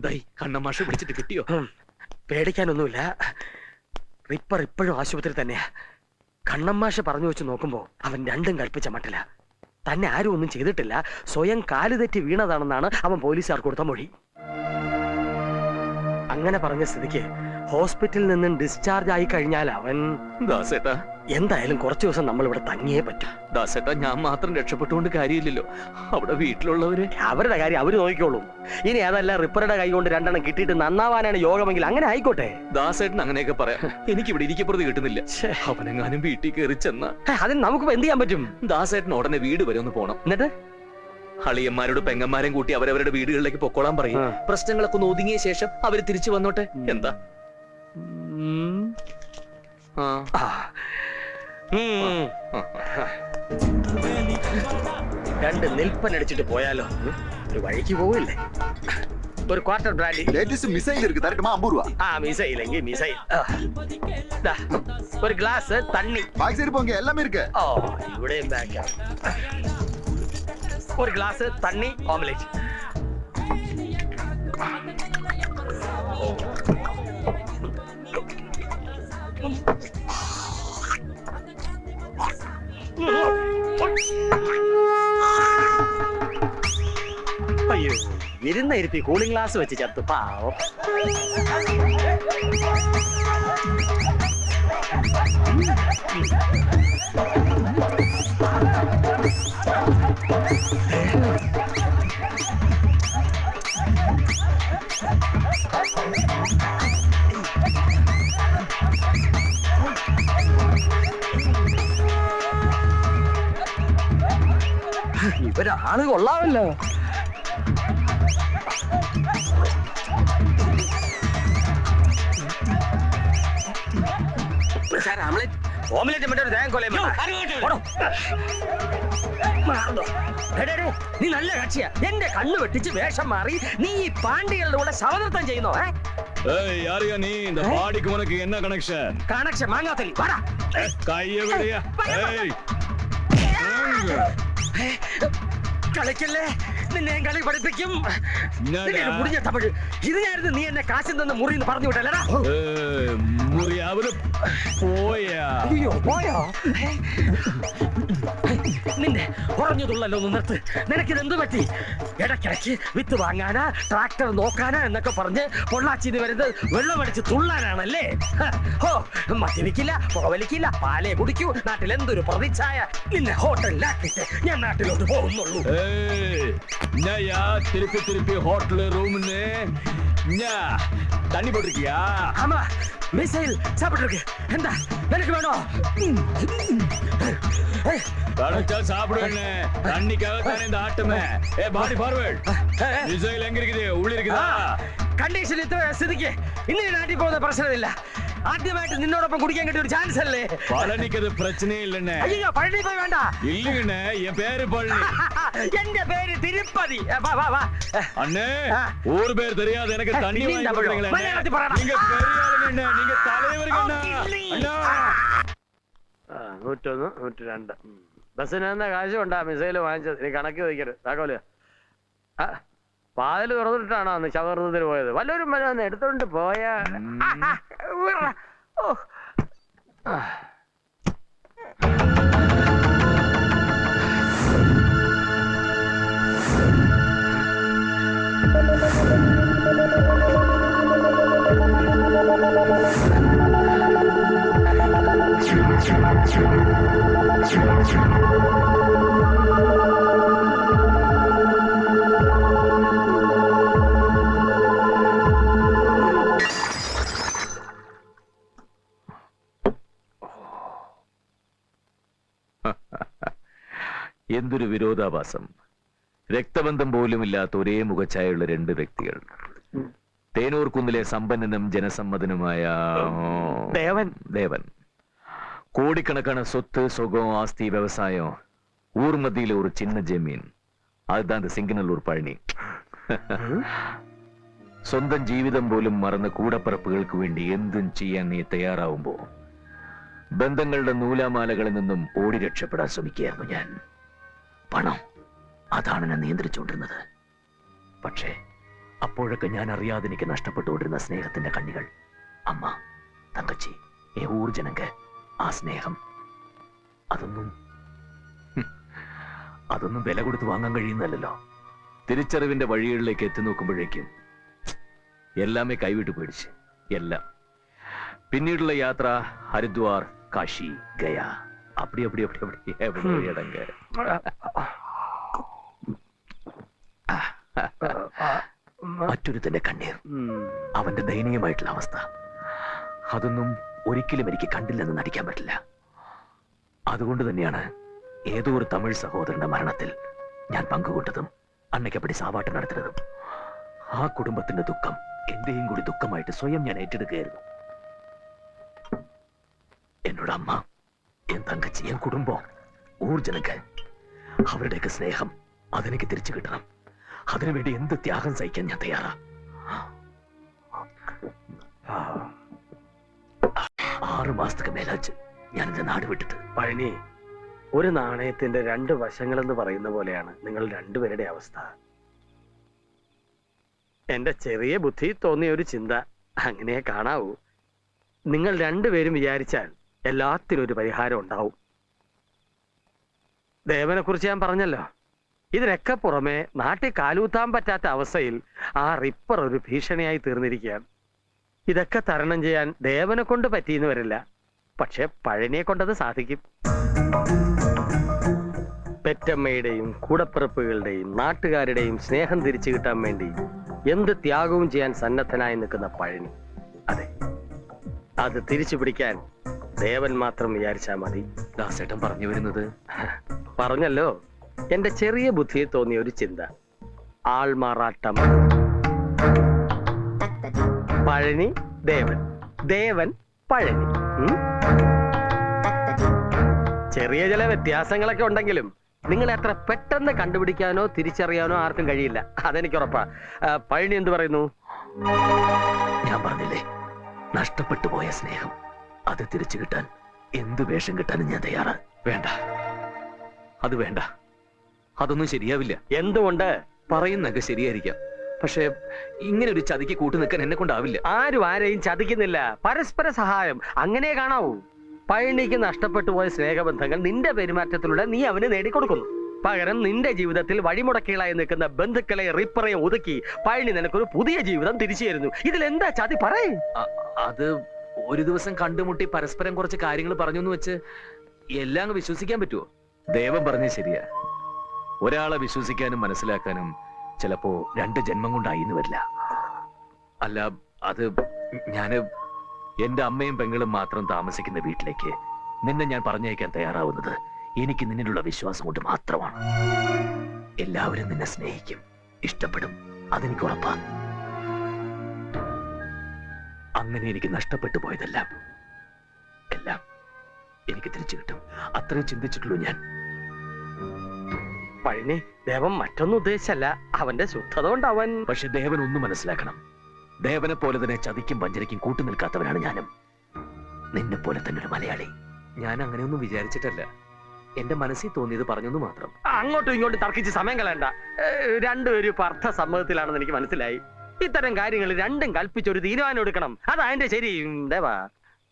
എന്തായി? കണ്ണമാഷ വിളിച്ചിട്ട് കിട്ടിയോ. പേടിക്കാനൊന്നുമില്ല. റിപ്പർ ഇപ്പോഴും ആശുപത്രി തന്നെയാ. കണ്ണമ്മാഷ് പറഞ്ഞു വെച്ച് നോക്കുമ്പോ അവൻ രണ്ടും കൽപ്പിച്ച മട്ടില്ല തന്നെ ആരും ഒന്നും ചെയ്തിട്ടില്ല. സ്വയം കാലുതെറ്റി വീണതാണെന്നാണ് അവൻ പോലീസുകാർ കൊടുത്ത മൊഴി. അങ്ങനെ പറഞ്ഞ സ്ഥിതിക്ക് ഹോസ്പിറ്റലിൽ നിന്നും ഡിസ്ചാർജ് ആയി കഴിഞ്ഞാൽ അവൻ ദാസേട്ടാ. എന്തായാലും കുറച്ചു ദിവസം നമ്മൾ ഇവിടെ തങ്ങിയേ പറ്റൂ. ദാസേട്ടാ ഞാൻ മാത്രം രക്ഷപ്പെട്ടുകൊണ്ട് കാര്യമില്ലല്ലോ. അവിടെ വീട്ടിലുള്ളവര്? അവരുടെ കാര്യം അവർ നോക്കിക്കോളും. ഇനി അതല്ല റിപ്പറുടെ കൈ കൊണ്ട് രണ്ടെണ്ണം കിട്ടിയിട്ട് നന്നാവാനാണ് യോഗമെങ്കിൽ അങ്ങനെ ആയിക്കോട്ടെ. ദാസേട്ടൻ അങ്ങനെയൊക്കെ പറയാം. എനിക്ക് ഇവിടെ ഇരിക്കപ്പുറത്ത് കിട്ടുന്നില്ല. അവനെങ്ങാനും വീട്ടിൽ കയറി ചെന്ന. അതിന് നമുക്ക് എന്ത് ചെയ്യാൻ പറ്റും? ദാസേട്ടൻ ഉടനെ വീട് വരെ ഒന്ന് പോണം. എന്നിട്ട്? അളിയന്മാരോട് പെങ്ങന്മാരെയും കൂട്ടി അവരവരുടെ വീടുകളിലേക്ക് പൊക്കോളാൻ പറയും. പ്രശ്നങ്ങളൊക്കെ ഒന്ന് ഒതുങ്ങിയ ശേഷം അവർ തിരിച്ചു വന്നോട്ടെ. എന്താ. രണ്ട് നിൽപ്പൻ അടിച്ചിട്ട് പോയാലോ ഉം. ഒരു വഴിക്ക് പോവില്ലേ ഒരു ക്വാർട്ടർ ബ്രാൻഡി லேட்டஸ்ட் மிசைல் இருக்கு தரட்டுமா ஐம்பது ரூபா ആ മിസൈലെങ്കിൽ മിസൈൽ ആ. ദാ, ഒരു ഗ്ലാസ് തണ്ണി பாக்கி சைடு போங்க எல்லாமே இருக்கு ഓ ഇവിടെയും ബാക്കാ ഒരു ഗ്ലാസ് തണ്ണി ഓംലെറ്റ് അയ്യോ വിരുന്ന ഇരുത്തി കൂളിംഗ് ഗ്ലാസ് വെച്ച് ചത്തു പാവം. ഇവരാൾ എടേ, നീ നല്ല കക്ഷിയാ എന്റെ കണ്ണ് വെട്ടിച്ച് വേഷം മാറി നീ ഈ പാണ്ഡികളുടെ കൂടെ ശവനൃത്തം ചെയ്യുന്നോ ഏ ஏய் யாரையா நீ இந்த பாடிக்கு உனக்கு என்ன கனெக்ஷன் കണക്ഷൻ മാങ്ങാത്തലി വാടാ கைய விடையா ஏய் കളിക്കല്ലേ നിന്നെയും കളി പഠിപ്പിക്കും. നിന്നെയൊരു മുടിഞ്ഞ തമിഴ് ഇതിനായിരുന്നു നീ എന്നെ കാശിൽ നിന്ന് മുറി എന്ന് പറഞ്ഞു വിട്ടല്ലടാ മുറി പോയാ. അയ്യോ പോയോ? നിന്റെ കുറഞ്ഞതുള്ളല്ലോ ഒന്ന് നിർത്ത്. നിനക്കിത് എന്ത് പറ്റി? ഇടയ്ക്കിടയ്ക്ക് വിത്ത് വാങ്ങാനാ ട്രാക്ടർ നോക്കാനാ എന്നൊക്കെ പറഞ്ഞ് പൊള്ളാച്ചിന് വരുന്നത് വെള്ളമടിച്ച് തുള്ളാനാണല്ലേ? ഹോ മദ്യപിക്കില്ല പുകവലിക്കില്ല പാലേ കുടിക്കൂ നാട്ടിൽ എന്തൊരു പ്രതിച്ഛായ നിന്നെ ഹോട്ടലിലാക്കിയിട്ട് ഞാൻ നാട്ടിലോട്ട് പോകുന്നുള്ളൂ. என்னையா திருப்பி திருப்பி ஹோட்டல் ரூம்னு தண்ணி போட்டிருக்கியா? ஆமா மிசைல் சாப்பிட்டுருக்கு. என்ன எனக்கு வேணும். கிடைச்சா சாப்பிடுவேன்னு. தண்ணிக்காக தானே இந்த ஆட்டமே. ஏ பாடி ஃபார்வர்ட் மிசைல் எங்க இருக்குது? உள்ள இருக்குதா? கண்டிஷன் இத்தனை சிதுக்கி இன்னும் நாட்டி போகுது? பிரச்சனை இல்லை. ആദ്യമായിട്ട് നിന്നോടൊപ്പം കുടിക്കാൻ കിട്ടിയ ഒരു ചാൻസ് അല്ലേ பழனிக்கு அது பிரச்சனையே இல்லைண்ணே അയ്യോ പഴനി പോയി വേണ്ട இல்லைங்கண்ணே என் பேரு பழனி എന്റെ പേര് തിരുപ്പതി ഏ, വാ വാ വാ ഏ, அண்ணே ஆ. ஊர் பேர் தெரியாது எனக்கு ஆ, தண்ணி இன்னும் வாங்கி தமிழ். கொடுக்குறீங்களே மலையாளத்தில் அண்ணே. பாடலாம். நீங்க பெரிய ஆளுங்க அண்ணே. நீங்க தலைவருங்க அண்ணா. இல்லை. அண்ணா ആ, നൂറ്റൊന്ന് നൂറ്റി രണ്ട് ഉം. ബസ്സിന് തന്ന കാശും ഉണ്ടാ മിസൈൽ വാങ്ങിച്ചത് ഇനി കണക്ക് ചോദിക്കരുത് താക്കോല് ആ, വാതിൽ തുറന്നിട്ടാണോ അന്ന് ശവകൃതത്തിന് പോയത്? വല്ലവരും അന്ന് എടുത്തോണ്ട് പോയാ? Thank ആ, ഒരു വിരോധാഭാസം. രക്തബന്ധം പോലുമില്ലാത്ത ഒരേ മുഖച്ഛായുള്ള രണ്ട് വ്യക്തികൾ. തേനൂർ കുന്നിലെ സമ്പന്നനും ജനസമ്മതനുമായ ദേവൻ. ദേവൻ. കോടിക്കണക്കാണ് സ്വത്ത് സുഖം ആസ്തി വ്യവസായം ഊർമതിയിലെ ഒരു ചിന്ന ജമീൻ. അതാണ് സിംഗനല്ലൂർ പഴനി. സ്വന്തം ജീവിതം പോലും മറന്ന് കൂടപ്പറപ്പുകൾക്ക് വേണ്ടി എന്തും ചെയ്യാൻ നീ തയ്യാറാവുമ്പോൾ ബന്ധങ്ങളുടെ നൂലാമാലകളിൽ നിന്നും ഓടി രക്ഷപ്പെടാൻ ശ്രമിക്കുകയായിരുന്നു ഞാൻ. പണം. അതാണ് ഞാൻ നിയന്ത്രിച്ചുകൊണ്ടിരുന്നത്. പക്ഷേ അപ്പോഴൊക്കെ ഞാൻ അറിയാതെ എനിക്ക് നഷ്ടപ്പെട്ടുകൊണ്ടിരുന്ന സ്നേഹത്തിന്റെ കണ്ണികൾ. അമ്മ തങ്കച്ചി ഏ ഊർജനങ്ക ആ സ്നേഹം. അതൊന്നും അതൊന്നും വില കൊടുത്ത് വാങ്ങാൻ കഴിയുന്നല്ലോ തിരിച്ചറിവിന്റെ വഴികളിലേക്ക് എത്തി നോക്കുമ്പോഴേക്കും എല്ലാമേ കൈവിട്ട് പേടിച്ച്. എല്ലാം. പിന്നീടുള്ള യാത്ര ഹരിദ്വാർ കാശി ഗയ. അപ്പടി அப்படி அப்படி அப்படி. എവിടെ ഇടങ്ക മറ്റൊരുത്തന്റെ കണ്ണീർ അവന്റെ ദയനീയമായിട്ടുള്ള അവസ്ഥ. അതൊന്നും ഒരിക്കലും എനിക്ക് കണ്ടില്ലെന്ന് നടിക്കാൻ പറ്റില്ല. അതുകൊണ്ട് തന്നെയാണ് ഏതോ ഒരു തമിഴ് സഹോദരന്റെ മരണത്തിൽ ഞാൻ പങ്കുകൊണ്ടതും അന്നയ്ക്കപ്പടി സാവാട്ടം നടത്തുന്നതും ആ കുടുംബത്തിന്റെ ദുഃഖം എന്റെയും കൂടി ദുഃഖമായിട്ട് സ്വയം ഞാൻ ഏറ്റെടുക്കുകയായിരുന്നു. എന്നോട് അമ്മ എൻ തങ്കച്ചി എൻ കുടുംബം ഊർജനക്ക് അവരുടെയൊക്കെ സ്നേഹം അതെനിക്ക് തിരിച്ചു കിട്ടണം. അതിനുവേണ്ടി എന്ത് ത്യാഗം സഹിക്കാൻ ഞാൻ തയ്യാറാ? ആറു മാസത്തേക്ക് മേലാച്ച് ഞാൻ എന്റെ നാട് വിട്ടിട്ട്. പഴനി ഒരു നാണയത്തിന്റെ രണ്ട് വശങ്ങൾ എന്ന് പറയുന്ന പോലെയാണ് നിങ്ങൾ രണ്ടുപേരുടെ അവസ്ഥ. എന്റെ ചെറിയ ബുദ്ധി തോന്നിയ ഒരു ചിന്ത അങ്ങനെ കാണാവൂ. നിങ്ങൾ രണ്ടുപേരും വിചാരിച്ചാൽ എല്ലാത്തിനും ഒരു പരിഹാരം ഉണ്ടാവും. ദേവനെ കുറിച്ച് ഞാൻ പറഞ്ഞല്ലോ. ഇതിനൊക്കെ പുറമെ നാട്ടിൽ കാലൂത്താൻ പറ്റാത്ത അവസ്ഥയിൽ ആ റിപ്പർ ഒരു ഭീഷണിയായി തീർന്നിരിക്കുകയാണ്. ഇതൊക്കെ തരണം ചെയ്യാൻ ദേവനെ കൊണ്ട് പറ്റിയെന്ന് വരില്ല. പക്ഷെ പഴനിയെ കൊണ്ടത് സാധിക്കും. പെറ്റമ്മയുടെയും കൂടപ്പിറപ്പുകളുടെയും നാട്ടുകാരുടെയും സ്നേഹം തിരിച്ചു കിട്ടാൻ വേണ്ടി എന്ത് ത്യാഗവും ചെയ്യാൻ സന്നദ്ധനായി നിൽക്കുന്ന പഴനി. അതെ അത് തിരിച്ചു പിടിക്കാൻ ദേവൻ മാത്രം വിചാരിച്ചാൽ മതി. ദാസേട്ടൻ പറഞ്ഞു വരുന്നത്. പറഞ്ഞല്ലോ. എന്റെ ചെറിയ ബുദ്ധിയിൽ തോന്നിയ ഒരു ചിന്ത. ആൾമാറാട്ടം പഴനി ദേവൻ. ദേവൻ പഴനി. ചെറിയ ചില വ്യത്യാസങ്ങളൊക്കെ ഉണ്ടെങ്കിലും നിങ്ങൾ എത്ര പെട്ടെന്ന് കണ്ടുപിടിക്കാനോ തിരിച്ചറിയാനോ ആർക്കും കഴിയില്ല. അതെനിക്ക് ഉറപ്പാ പഴനി എന്ത് പറയുന്നു? ഞാൻ പറഞ്ഞില്ലേ? നഷ്ടപ്പെട്ടു പോയ സ്നേഹം. അത് തിരിച്ചു കിട്ടാൻ എന്ത് വേഷം കിട്ടാനും ഞാൻ തയ്യാറാ. വേണ്ട. അത് വേണ്ട. അതൊന്നും ശരിയാവില്ല. എന്തുകൊണ്ട്? പറയുന്നൊക്കെ ശരിയായിരിക്കാം. പക്ഷേ ഇങ്ങനെ ഒരു ചതിക്ക് കൂട്ടു നിൽക്കാൻ എന്നെ കൊണ്ടാവില്ല. ആരും ആരെയും ചതിക്കുന്നില്ല. പരസ്പര സഹായം. അങ്ങനെ കാണാവൂ. പഴനിക്ക് നഷ്ടപ്പെട്ടു പോയ സ്നേഹബന്ധങ്ങൾ നിന്റെ പെരുമാറ്റത്തിലൂടെ നീ അവന് നേടിക്കൊടുക്കുന്നു. പകരം നിന്റെ ജീവിതത്തിൽ വഴിമുടക്കികളായി നിൽക്കുന്ന ബന്ധുക്കളെ റിപ്പറെ ഒതുക്കി പഴനി നിനക്കൊരു പുതിയ ജീവിതം തിരിച്ചു തരുന്നു. ഇതിൽ എന്താ ചതി? പറയേ. അത് ഒരു ദിവസം കണ്ടുമുട്ടി പരസ്പരം കുറച്ച് കാര്യങ്ങൾ പറഞ്ഞു എന്ന് വെച്ച് എല്ലാം അങ്ങ് വിശ്വസിക്കാൻ പറ്റുമോ ദൈവം പറഞ്ഞ ശരിയാ. ഒരാളെ വിശ്വസിക്കാനും മനസ്സിലാക്കാനും ചിലപ്പോ രണ്ട് ജന്മം കൊണ്ടായി എന്ന് വരില്ല. അല്ല അത് ഞാൻ എന്റെ അമ്മയും പെങ്ങളും മാത്രം താമസിക്കുന്ന വീട്ടിലേക്ക് നിന്നെ ഞാൻ പറഞ്ഞയക്കാൻ തയ്യാറാവുന്നത് എനിക്ക് നിന്നിലുള്ള വിശ്വാസം കൊണ്ട് മാത്രമാണ്. എല്ലാവരും നിന്നെ സ്നേഹിക്കും ഇഷ്ടപ്പെടും അതെനിക്ക് ഉറപ്പാ അങ്ങനെ എനിക്ക് നഷ്ടപ്പെട്ടു പോയതെല്ലാം. എല്ലാം എനിക്ക് തിരിച്ചു കിട്ടും. അത്രയും ചിന്തിച്ചിട്ടുള്ളൂ ഞാൻ. പഴനി ദേവൻ മറ്റൊന്നും ഉദ്ദേശിച്ചല്ല. അവന്റെ ശുദ്ധത കൊണ്ട് അവൻ പക്ഷെ ദേവൻ ഒന്നും മനസ്സിലാക്കണം. ദേവനെ പോലെ തന്നെ ചതിക്കും വഞ്ചനയ്ക്കും കൂട്ടു നിൽക്കാത്തവനാണ് ഞാനും. നിന്നെ പോലെ തന്നെ ഒരു മലയാളി. ഞാൻ അങ്ങനെയൊന്നും വിചാരിച്ചിട്ടല്ല. എന്റെ മനസ്സിൽ തോന്നിയത് പറഞ്ഞെന്ന് മാത്രം. അങ്ങോട്ടും ഇങ്ങോട്ടും തർക്കിച്ച് സമയം കളയണ്ട. രണ്ടുപേരും ഇപ്പൊ അർത്ഥ സമ്മതത്തിലാണെന്ന് എനിക്ക് മനസ്സിലായി. ഇത്തരം കാര്യങ്ങൾ രണ്ടും കൽപ്പിച്ചൊരു തീരുമാനം എടുക്കണം. അതാ എന്റെ ശരി. ദേവാനി ദേവാ.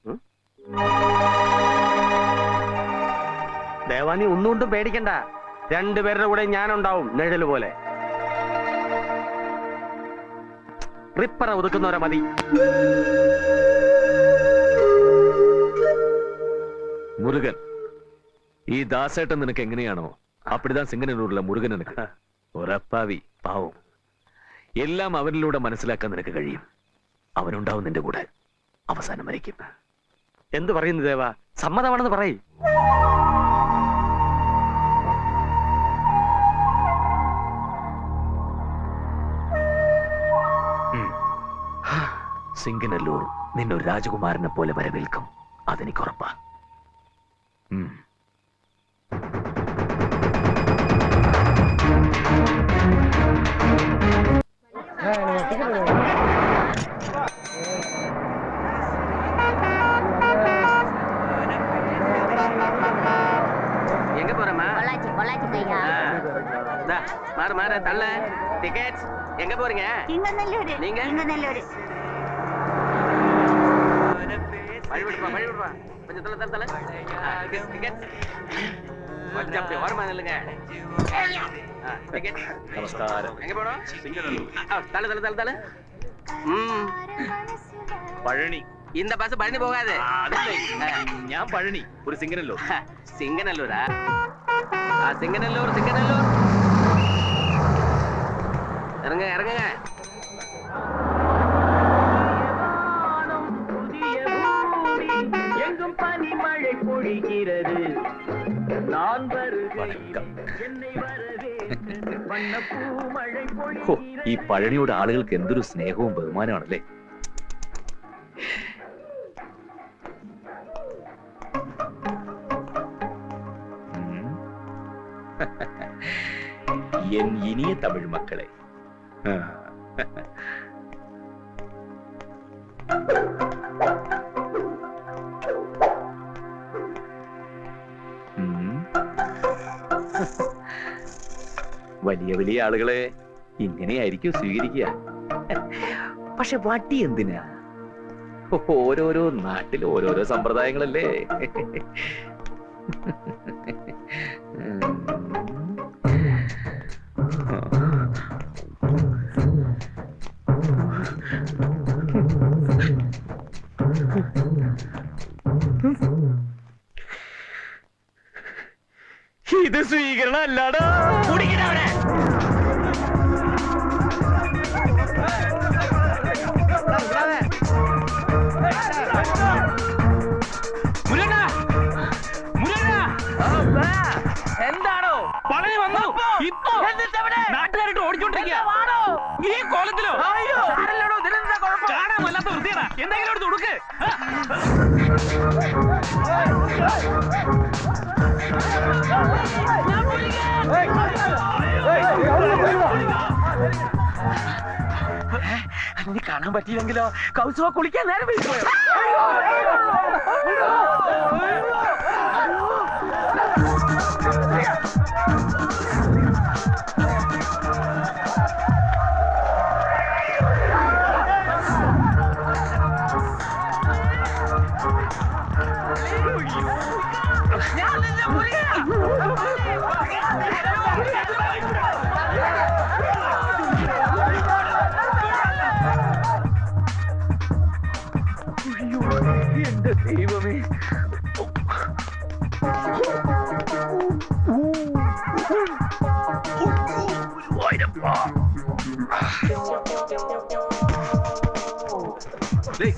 ഉം? ദേവാ നീ ഒന്നുകൊണ്ടും പേടിക്കണ്ട. രണ്ടുപേരുടെ കൂടെ ഞാനുണ്ടാവും നിഴൽ പോലെ. റിപ്പറ ഒതുക്കുന്നവരെ മതി. മുരുകൻ ഈ ദാസേട്ടൻ നിനക്ക് എങ്ങനെയാണോ? അപ്പിടിതാ സിംഗനൂരിലെ മുരുകൻ നിനക്ക്. ഒരപ്പാവി പാവം. എല്ലാം അവരിലൂടെ മനസ്സിലാക്കാൻ നിനക്ക് കഴിയും. അവനുണ്ടാവും നിന്റെ കൂടെ. അവസാനം വരയ്ക്കും എന്ത് പറയുന്നു ദേവ? സമ്മതമാണെന്ന് പറയും. സിംഗനല്ലൂർ നിന്നൊരു രാജകുമാരനെ പോലെ വരവേൽക്കും. അതെനിക്ക് ഉറപ്പാ ഉം. வேற தள்ள டிக்கெட்ஸ் எங்க போறீங்க? இங்க நல்லூர் நீங்க இங்க நல்லூர் வழிபடுப்பா வழிபடுப்பா கொஞ்சம் தள்ள தள்ள தள்ள டிக்கெட்ஸ் டிக்கெட்ஸ் கொஞ்சம் தள்ள தள்ள தள்ள தள்ள சிங்கநல்லூர். சிங்கநல்லூர் சிங்கநல்லூர். இறங்க இறங்குங்க எங்கும் பனிமழை பொழிகிறது நான் வருகிறேன் വണക്കം என்னை வரவேற்று வண்ணப்பூ மழை ഹോ, பொழிகிறது ഈ പഴനിയുടെ ആളുകൾക്ക് എന്തൊരു സ്നേഹവും ബഹുമാനമാണല്ലേ ഉം. എൻ ഇനിയ തമിഴ് മക്കളെ ആ. ഉം. വലിയ വലിയ ആളുകളെ ഇങ്ങനെയായിരിക്കും സ്വീകരിക്കുക. പക്ഷെ വട്ടി എന്തിനാ? ഓരോരോ നാട്ടിൽ ഓരോരോ സമ്പ്രദായങ്ങളല്ലേ? സ്വീകരണം അല്ലാടാ. എന്താണോ? പളനി വന്നു. ഇപ്പൊ നാട്ടുകാരുടെ ഓടിച്ചോണ്ടിരിക്കുക ഈ കോലത്തിലോ? കാണാൻ വല്ലാത്ത വൃത്തിയാണ് എന്തെങ്കിലും എടുത്ത് കൊടുക്ക് നീ കാണാൻ പറ്റിയില്ലെങ്കിലോ? കൗസുവ കുളിക്കാൻ നേരം പോയോ?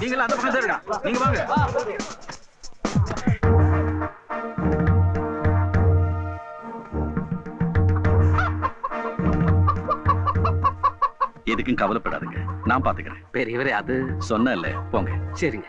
நீங்கள் அந்த பக்கம் சரிடா நீங்க வாங்க. எதுக்கும் கவலைப்படாதுங்க. நான் பாத்துக்கிறேன். பெரியவரே அது? சொன்னேன்ல போங்க. சரிங்க.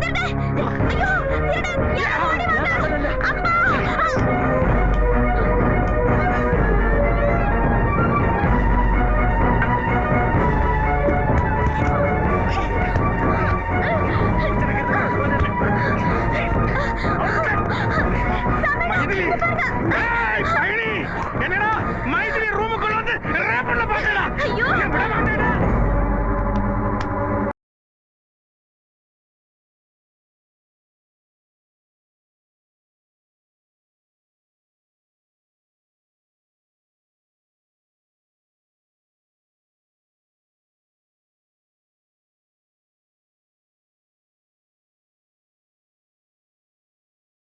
பயணி என்னடா? மைதிலி ரூமுக்குள்ள வந்து ரேப் பண்ண பாக்கடா